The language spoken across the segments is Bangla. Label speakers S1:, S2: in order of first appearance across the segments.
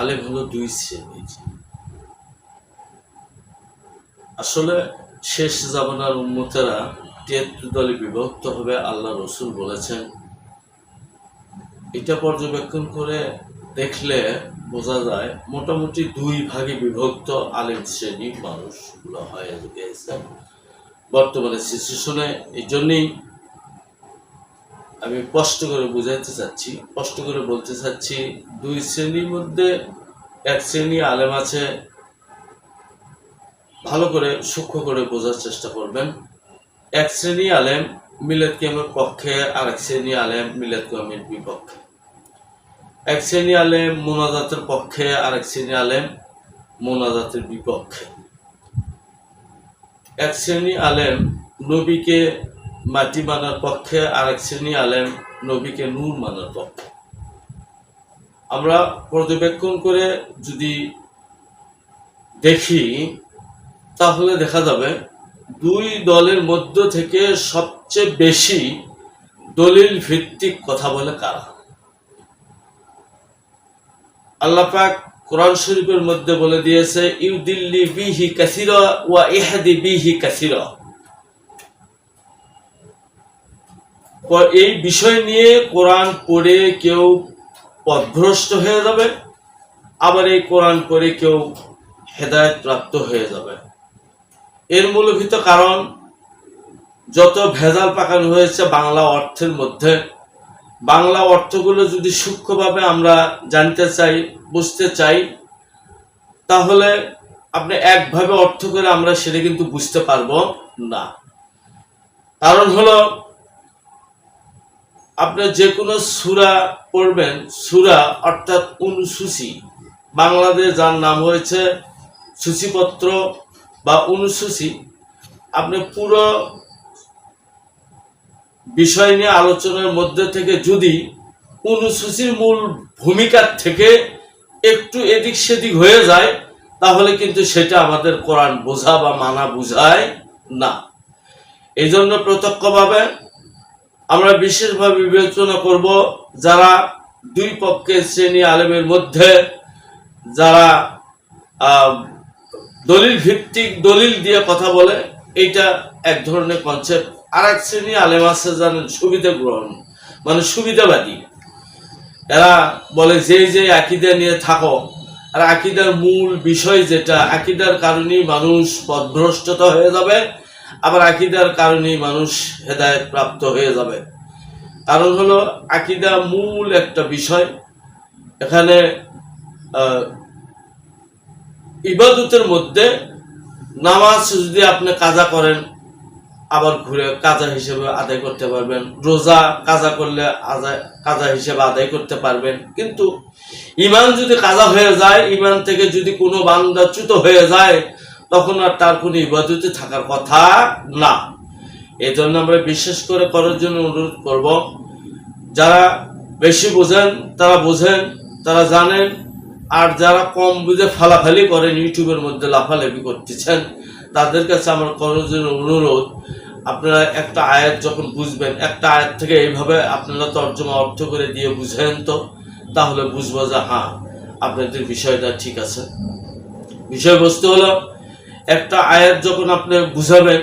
S1: আলেম হলো দুই শ্রেণির আসলে শেষ জামানার উন্মতেরা তিয়াত্তর দলে বিভক্ত হবে আল্লাহ রসুল বলেছেন। এটা পর্যবেক্ষণ করে দেখলে বোঝা যায় মোটামুটি দুই ভাগে বিভক্ত আলেম শ্রেণি মানুষগুলো হয়ে গেছে। বর্তমানে সিচুয়েশনে এই জন্যেই আমি স্পষ্ট করে বুঝাইতে চাচ্ছি স্পষ্ট করে বলতে চাচ্ছি, দুই শ্রেণির মধ্যে এক শ্রেণি আলেম আছে, ভালো করে, সূক্ষ্ম করে বোঝার চেষ্টা করবেন। এক শ্রেণি আলেম, মিলাদ কিয়ামের পক্ষে? আর এক শ্রেণি আলেম, মিলাদ কিয়ামের বিপক্ষে? এক শ্রেণি আলেম, মোনাজাতের পক্ষে আর এক শ্রেণি আলেম, মোনাজাতের বিপক্ষে। এক শ্রেণি আলেম, নবীকে মাটি মানার পক্ষে আর এক শ্রেণি আলেম নবীকে নূর মানার পক্ষে। আমরা পর্যবেক্ষণ করে যদি দেখি, তাহলে দেখা যাবে দুই দলের মধ্য থেকে সবচেয়ে বেশি দলিল ভিত্তিক কথা বলে কারা? আল্লাহ পাক কোরআন শরীফের মধ্যে বলে দিয়েছে, ইউদিল্লি বিহি কাসিরা ওয়া ইহাদি বিহি কাসিরা। এই বিষয় নিয়ে কোরআন পড়ে কেউ পথভ্রষ্ট হয়ে যাবে, আবার এই কোরআন পড়ে কেউ হেদায়ত প্রাপ্ত হয়ে যাবে। এর মূলভূত কারণ, যত ভেজাল পাকানো হয়েছে বাংলা অর্থের মধ্যে, বাংলা অর্থগুলো যদি সূক্ষ্মভাবে আমরা জানতে চাই, বুঝতে চাই, তাহলে আপনি একভাবে অর্থ করে আমরা সেটা কিন্তু বুঝতে পারব না। কারণ হলো আপনি যে কোনো সুরা পড়বেন, সুরা অর্থাৎ অনুসূচি। বাংলাদেশ যার নাম হয়েছে সূচিপত্র বা অনুসূচি, আপনি পুরো বিষয় নিয়ে আলোচনার মধ্যে থেকে যদি অনুসূচির মূল ভূমিকার থেকে একটু এদিক সেদিক হয়ে যায়, তাহলে কিন্তু সেটা আমাদের কোরআন বোঝা বা মানা বুঝায় না। এই জন্য প্রত্যক্ষভাবে আমরা বিশেষভাবে বিবেচনা করব যারা দুই পক্ষের শ্রেণি আলেমের মধ্যে, যারা দলিল ভিত্তিক দলিল দিয়ে কথা বলে এটা এক ধরনের কনসেপ্ট আর এক শ্রেণি আলেম আছে জানেন সুবিধা গ্রহণ মানে সুবিধাবাদী। এরা বলে, যে যে আকিদা নিয়ে থাকো। আর আকিদার মূল বিষয় যেটা, আকিদার কারণেই মানুষ পথভ্রষ্টতা হয়ে যাবে। আবার আকিদার কারণেই মানুষ হেদায়ত প্রাপ্ত হয়ে যাবে। কারণ হলো, আকিদা মূল একটা বিষয়। এখানে ইবাদতের মধ্যে নামাজ যদি আপনি কাজা করেন, আবার ঘুরে কাজা হিসেবে আদায় করতে পারবেন। রোজা কাজা করলে আদায় কাজা হিসেবে আদায় করতে পারবেন। কিন্তু ইমান যদি কাজা হয়ে যায়, ইমান থেকে যদি কোনো বান্দা চ্যুত হয়ে যায় তখন আর তার কোনো ইবাদতে থাকার কথা না। এই জন্য আমরা বিশেষ করে করার জন্য অনুরোধ করব, যারা বেশি বোঝেন, তারা বোঝেন, তারা জানেন, আর যারা কম বুঝে ফালাফালি করেন, ইউটিউবের মধ্যে লাফালাফি করতেছেন, তাদের কাছে আমার করার জন্য অনুরোধ, আপনারা একটা আয়াত যখন বুঝবেন, একটা আয়াত থেকে এইভাবে আপনারা তর্জমা অর্থ করে দিয়ে বুঝেন তো, তাহলে বুঝব যে হ্যাঁ আপনাদের বিষয়টা ঠিক আছে। বিষয়বস্তু হলো একটা আয়াত যখন আপনি বুঝাবেন,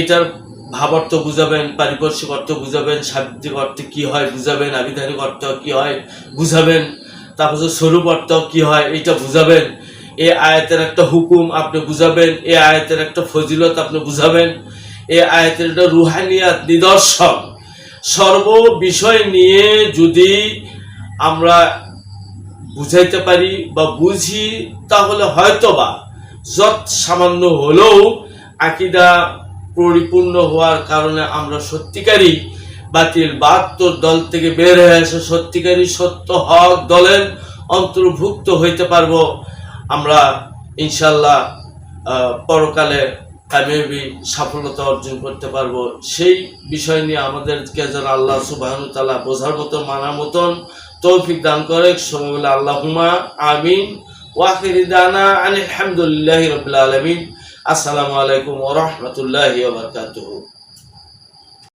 S1: এটার ভাবার্থ বুঝাবেন, পারিপার্শ্বিক অর্থ বুঝাবেন, শাব্দিক অর্থে কি হয় বুঝাবেন, আবিধানিক অর্থ কি হয় বুঝাবেন, তারপর স্বরূপ অর্থ কি হয় এটা বুঝাবেন। এই আয়াতের একটা হুকুম আপনি বুঝাবেন, এই আয়াতের একটা ফজিলত আপনি বুঝাবেন, এই আয়াতের একটা রুহানিয়াত, নিদর্শন। সর্ব বিষয় নিয়ে যদি আমরা বুঝাইতে পারি বা বুঝি, তাহলে হয়তোবা যত সামান্য হলেও আকিদা পরিপূর্ণ হওয়ার কারণে আমরা সত্যিকারই বাতিল বাহাত্তর দল থেকে বের হয়ে এসে সত্যিকারই সত্য হক দলের অন্তর্ভুক্ত হইতে পারব। আমরা ইনশাল্লাহ পরকালে কামিয়াবি সফলতা অর্জন করতে পারব। সেই বিষয় নিয়ে আমাদেরকে যেন আল্লাহ সুবাহ তালা বোঝার মতন মানার মতন তৌফিক দান করে সবাই বলে আল্লাহুমা আমিন। ওয়াখির দানা আলহামদুলিল্লাহ রবিল আসসালামু আলাইকুম ওরহমতুল্লাহ বারকাতুহু